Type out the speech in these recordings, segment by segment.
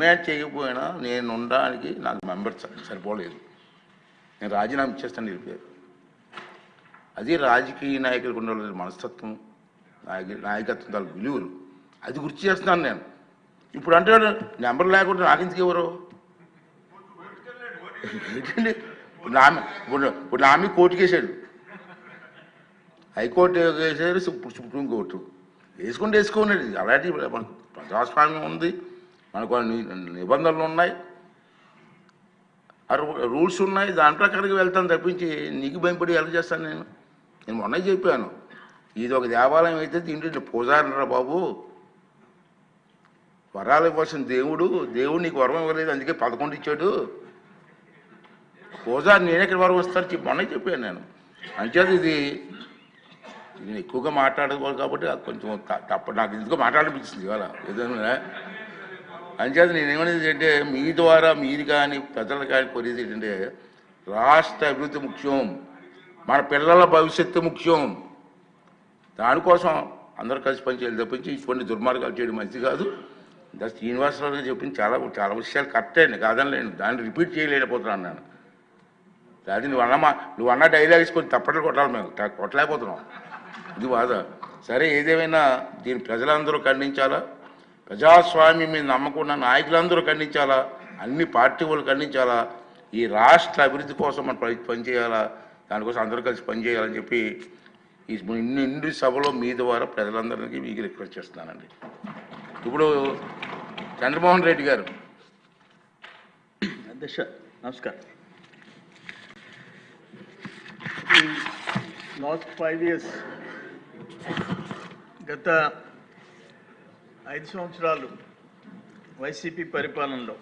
Demand చేయకపోయినా నేను ఉండడానికి నాకు మెంబర్ సరిపోలేదు. నేను రాజీనామా ఇచ్చేస్తాను నిలిపారు అది రాజకీయ నాయకులకు ఉండాలి మనస్తత్వం నాయక నాయకత్వం తాలూకు విలువలు. అది గుర్తు చేస్తున్నాను నేను. ఇప్పుడు అంటే నెంబర్ లేకుండా నాకు ఎందుకు ఎవరు ఏంటండి ఇప్పుడు నా ఇప్పుడు ఇప్పుడు నా వేసాడు హైకోర్టు వేసారు ఇప్పుడు సుప్రీం కోర్టు. వేసుకుంటే వేసుకోండి. అలాంటి మనకు ప్రజాస్వామ్యం ఉంది. మనకు నిబంధనలు ఉన్నాయి. రూల్స్ ఉన్నాయి. దాని ప్రకారంగా వెళ్తాను తప్పించి నీకు భయపడి ఎలా చేస్తాను నేను? నేను మొన్న చెప్పాను. ఇది ఒక దేవాలయం అయితే దీంట్లో పూజారనరా బాబు. వరాలు ఇవ్వాల్సిన దేవుడు దేవుడు నీకు వరం ఇవ్వలేదు అందుకే పదకొండు ఇచ్చాడు. పూజారి నేను ఎక్కడ వరం వస్తాను చెప్పి మొన్న చెప్పాను నేను. అంచేది ఇది నేను ఎక్కువగా మాట్లాడకూడదు కాబట్టి అది కొంచెం త- తప్ప నాకు ఎందుకో మాట్లాడనిపించింది ఇవాళ. ఏదైనా అంచేత నేను ఏమనేది అంటే మీ ద్వారా మీది కానీ ప్రజలు కానీ కోరేది ఏంటంటే రాష్ట్ర అభివృద్ధి ముఖ్యం మన పిల్లల భవిష్యత్తు ముఖ్యం. దానికోసం అందరూ కలిసి పనిచేయాలి తప్పించి ఇటువంటి దుర్మార్గాలు చేయడం మంచిది కాదు. ఇంకా శ్రీనివాసరావు గారు చెప్పింది చాలా చాలా విషయాలు కరెక్టే అండి కాదనలేను. దాన్ని రిపీట్ చేయలేకపోతున్నాను నేను. అది నువ్వు అన్న మా నువ్వు అన్న డైలాగ్స్ కొన్ని తప్పట్లు కొట్టాలి మేము కొట్టలేకపోతున్నాం. ఇది బాధ. సరే ఏదేమైనా దీన్ని ప్రజలందరూ ఖండించాలా? ప్రజాస్వామ్యం మీద నమ్మకం నాయకులందరూ ఖండించాలా? అన్ని పార్టీ వాళ్ళు ఖండించాలా? ఈ రాష్ట్ర అభివృద్ధి కోసం మనం పని పనిచేయాలా దానికోసం అందరూ కలిసి పనిచేయాలని చెప్పి ఈ ఇన్ని ఇన్ని సభలో మీ ద్వారా ప్రజలందరికీ మీకు రిక్వెస్ట్ చేస్తున్నానండి. ఇప్పుడు చంద్రమోహన్ రెడ్డి గారు. అధ్యక్ష నమస్కారం. లాస్ట్ ఫైవ్ ఇయర్స్ గత ఐదు సంవత్సరాలు వైసీపీ పరిపాలనలో.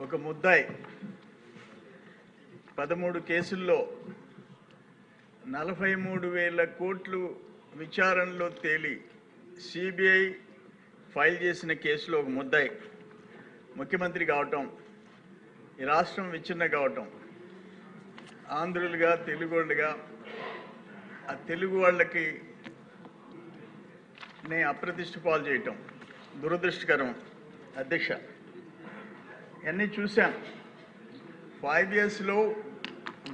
ఒక ముద్దాయి. పదమూడు కేసుల్లో నలభై మూడు వేల కోట్లు విచారణలో తేలి సిబిఐ ఫైల్ చేసిన కేసులో ఒక ముద్దాయి. ముఖ్యమంత్రి కావటం ఈ రాష్ట్రం విచ్ఛిన్న కావటం ఆంధ్రులుగా తెలుగు వాళ్ళుగా ఆ తెలుగు వాళ్ళకి నే అప్రతిష్ట పాలు చేయటం. దురదృష్టకరం. అధ్యక్ష ఇవన్నీ చూశాం. ఫైవ్ ఇయర్స్లో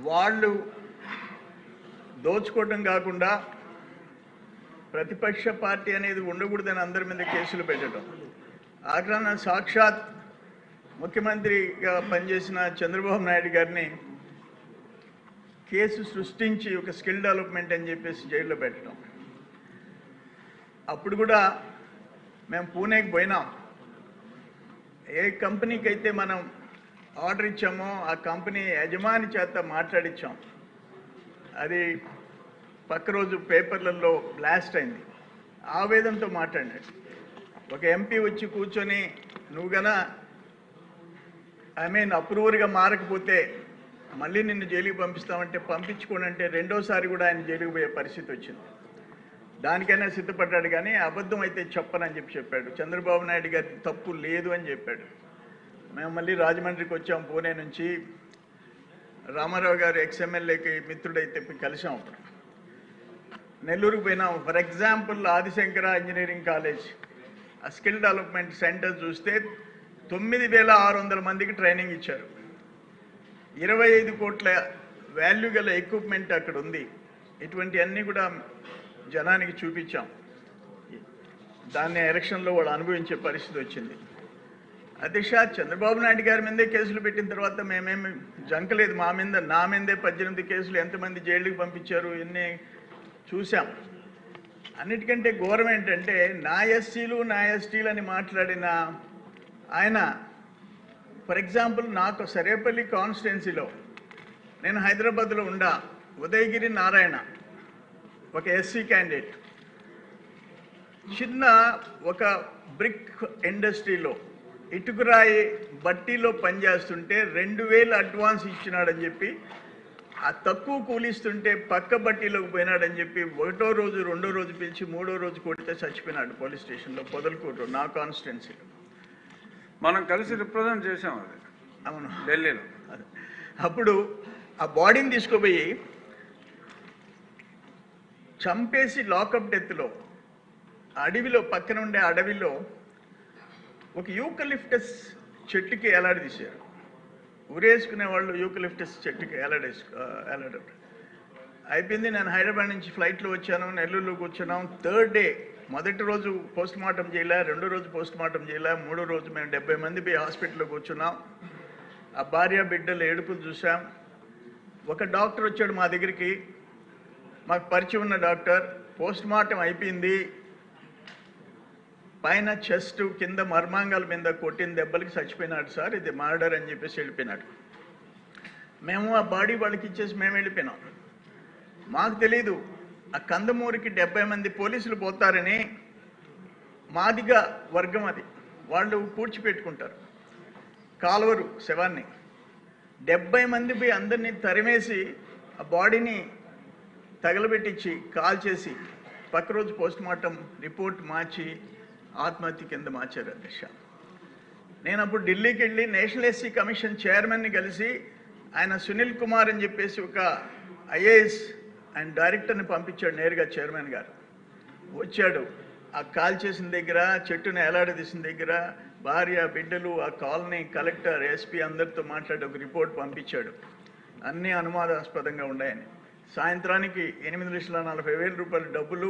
వాళ్ళు దోచుకోవటం కాకుండా ప్రతిపక్ష పార్టీ అనేది ఉండకూడదని అందరి మీద కేసులు పెట్టడం. ఆగ్రహణ సాక్షాత్ ముఖ్యమంత్రిగా పనిచేసిన చంద్రబాబు నాయుడు గారిని కేసు సృష్టించి ఒక స్కిల్ డెవలప్మెంట్ అని చెప్పేసి జైల్లో పెట్టడం. అప్పుడు కూడా మేము పూణేకి పోయినాం. ఏ కంపెనీకి అయితే మనం ఆర్డర్ ఇచ్చామో ఆ కంపెనీ యజమాని చేత మాట్లాడించాం అది పక్క రోజు పేపర్లలో బ్లాస్ట్ అయింది. ఆవేదంతో మాట్లాడాడు ఒక ఎంపీ వచ్చి కూర్చొని నువ్వు గన ఐ మీన్ అప్రూవర్గా మారకపోతే మళ్ళీ నిన్ను జైలుకి పంపిస్తామంటే పంపించుకోనంటే రెండోసారి కూడా ఆయన జైలుకి పోయే పరిస్థితి వచ్చింది. దానికైనా సిద్ధపడ్డాడు కానీ అబద్ధం అయితే చెప్పనని చెప్పి చెప్పాడు. చంద్రబాబు నాయుడు గారి తప్పు లేదు అని చెప్పాడు. మేము మళ్ళీ రాజమండ్రికి వచ్చాం పూణే నుంచి. రామారావు గారు ఎక్స్ఎమ్మెల్యేకి మిత్రుడైతే కలిసాం అప్పుడు. నెల్లూరుకు పోయినాం. For example Adishankara engineering college. ఆ స్కిల్ డెవలప్మెంట్ సెంటర్ చూస్తే తొమ్మిది వేల ఆరు వందల మందికి ట్రైనింగ్ ఇచ్చారు. ఇరవై ఐదు కోట్ల వాల్యూ గల ఎక్విప్మెంట్ అక్కడ ఉంది. ఇటువంటివన్నీ కూడా జనానికి చూపించాం. దాన్ని ఎలక్షన్లో వాళ్ళు అనుభవించే పరిస్థితి వచ్చింది. అధ్యక్ష చంద్రబాబు నాయుడు గారి మీదే కేసులు పెట్టిన తర్వాత మేమేమి జంకలేదు మా మీద నా మీదే పద్దెనిమిది కేసులు ఎంతమంది జైళ్ళకి పంపించారు ఇన్ని చూసాం అన్నిటికంటే ఘోరం ఏంటంటే నా ఎస్సీలు నా ఎస్టీలు అని మాట్లాడిన ఆయన ఫర్ ఎగ్జాంపుల్ నాకు సరేపల్లి కాన్స్టిట్యున్సీలో నేను హైదరాబాద్లో ఉండా ఉదయగిరి నారాయణ. ఒక ఎస్సీ క్యాండిడేట్ చిన్న ఒక బ్రిక్ ఇండస్ట్రీలో ఇటుకురాయి బట్టీలో పనిచేస్తుంటే రెండు వేలు అడ్వాన్స్ ఇచ్చినాడని చెప్పి ఆ తక్కువ కూలిస్తుంటే పక్క బట్టీలోకి పోయినాడని చెప్పి ఒకటో రోజు రెండో రోజు పిలిచి మూడో రోజు కొడితే చచ్చిపోయినాడు పోలీస్ స్టేషన్లో పొదలకూరు నా కాన్స్టిట్యున్సీలో మనం కలిసి రిప్రజెంట్ చేసాం అది. అవును. ఢిల్లీలో. అప్పుడు ఆ బాడీని తీసుకుపోయి చంపేసి లాకప్ డెత్లో అడవిలో పక్కన ఉండే అడవిలో ఒక యూకలిఫ్టస్ చెట్టుకి ఎలాడదీశారు ఉరేసుకునే వాళ్ళు యూకలిఫ్టస్ చెట్టుకి ఎలాడేసు ఎలాడ అయిపోయింది నేను హైదరాబాద్ నుంచి ఫ్లైట్లో వచ్చాను నెల్లూరులో కూర్చున్నాం. థర్డ్ డే మొదటి రోజు పోస్ట్ మార్టం చేయలే రెండో రోజు పోస్ట్ మార్టం చేయలే మూడో రోజు మేము డెబ్బై మంది పోయి హాస్పిటల్లో కూర్చున్నాం. ఆ భార్య బిడ్డలు ఏడుపులు చూసాం ఒక డాక్టర్ వచ్చాడు మా దగ్గరికి. మాకు పరిచయం ఉన్న డాక్టర్ పోస్ట్ మార్టం అయిపోయింది. పైన చెస్ట్ కింద మర్మాంగాల మీద కొట్టిన దెబ్బలకి చచ్చిపోయినాడు సార్ ఇది మర్డర్ అని చెప్పేసి వెళ్ళిపోయినాడు. మేము ఆ బాడీ వాళ్ళకి ఇచ్చేసి మేము వెళ్ళిపోయినాం. మాకు తెలీదు ఆ కందమూరికి డెబ్బై మంది పోలీసులు పోతారని మాదిగా వర్గం అది. వాళ్ళు పూడ్చిపెట్టుకుంటారు కాలువరు శవాన్ని. డెబ్బై మంది పోయి అందరినీ తరిమేసి ఆ బాడీని తగలబెట్టించి కాల్ చేసి పక్క రోజు పోస్ట్ మార్టం రిపోర్ట్ మార్చి ఆత్మహత్య కింద మార్చారు అధ్యక్ష. నేను అప్పుడు ఢిల్లీకి వెళ్ళి నేషనల్ ఎస్సీ కమిషన్ చైర్మన్ని కలిసి ఆయన సునీల్ కుమార్ అని చెప్పేసి ఒక ఐఏఎస్ ఆయన డైరెక్టర్ని పంపించాడు నేరుగా చైర్మన్ గారు. వచ్చాడు. ఆ కాల్ చేసిన దగ్గర చెట్టుని ఎలాడదీసిన దగ్గర భార్య బిడ్డలు ఆ కాలనీ కలెక్టర్ ఎస్పీ అందరితో మాట్లాడి ఒక రిపోర్ట్ పంపించాడు. అన్నీ అనుమానాస్పదంగా ఉన్నాయని. సాయంత్రానికి ఎనిమిది లక్షల నలభై వేల రూపాయల డబ్బులు